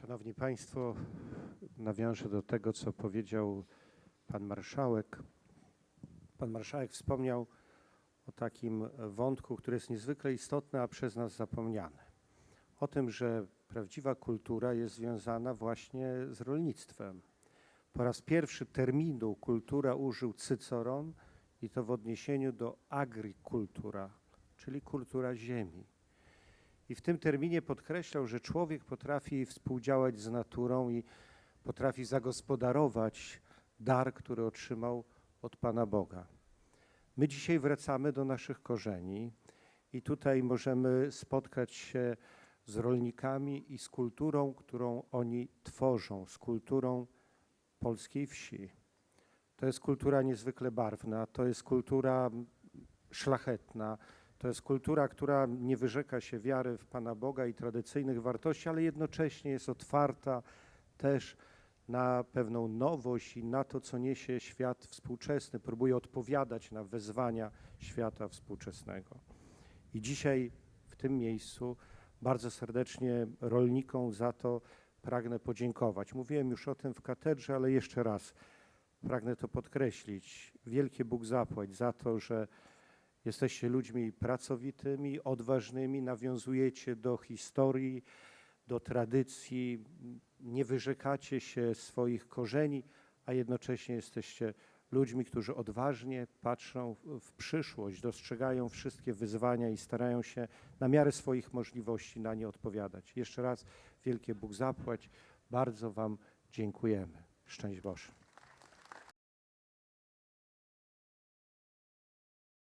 Szanowni Państwo, nawiążę do tego, co powiedział Pan Marszałek. Pan Marszałek wspomniał o takim wątku, który jest niezwykle istotny, a przez nas zapomniany. O tym, że prawdziwa kultura jest związana właśnie z rolnictwem. Po raz pierwszy terminu kultura użył Cyceron i to w odniesieniu do agrikultura, czyli kultura ziemi. I w tym terminie podkreślał, że człowiek potrafi współdziałać z naturą i potrafi zagospodarować dar, który otrzymał od Pana Boga. My dzisiaj wracamy do naszych korzeni i tutaj możemy spotkać się z rolnikami i z kulturą, którą oni tworzą, z kulturą polskiej wsi. To jest kultura niezwykle barwna, to jest kultura szlachetna, to jest kultura, która nie wyrzeka się wiary w Pana Boga i tradycyjnych wartości, ale jednocześnie jest otwarta też na pewną nowość i na to, co niesie świat współczesny, próbuje odpowiadać na wezwania świata współczesnego. I dzisiaj w tym miejscu bardzo serdecznie rolnikom za to pragnę podziękować. Mówiłem już o tym w katedrze, ale jeszcze raz pragnę to podkreślić. Wielkie Bóg zapłać za to, że Jesteście ludźmi pracowitymi, odważnymi, nawiązujecie do historii, do tradycji, nie wyrzekacie się swoich korzeni, a jednocześnie jesteście ludźmi, którzy odważnie patrzą w- przyszłość, dostrzegają wszystkie wyzwania i starają się na miarę swoich możliwości na nie odpowiadać. Jeszcze raz wielkie Bóg zapłać. Bardzo Wam dziękujemy. Szczęść Boże.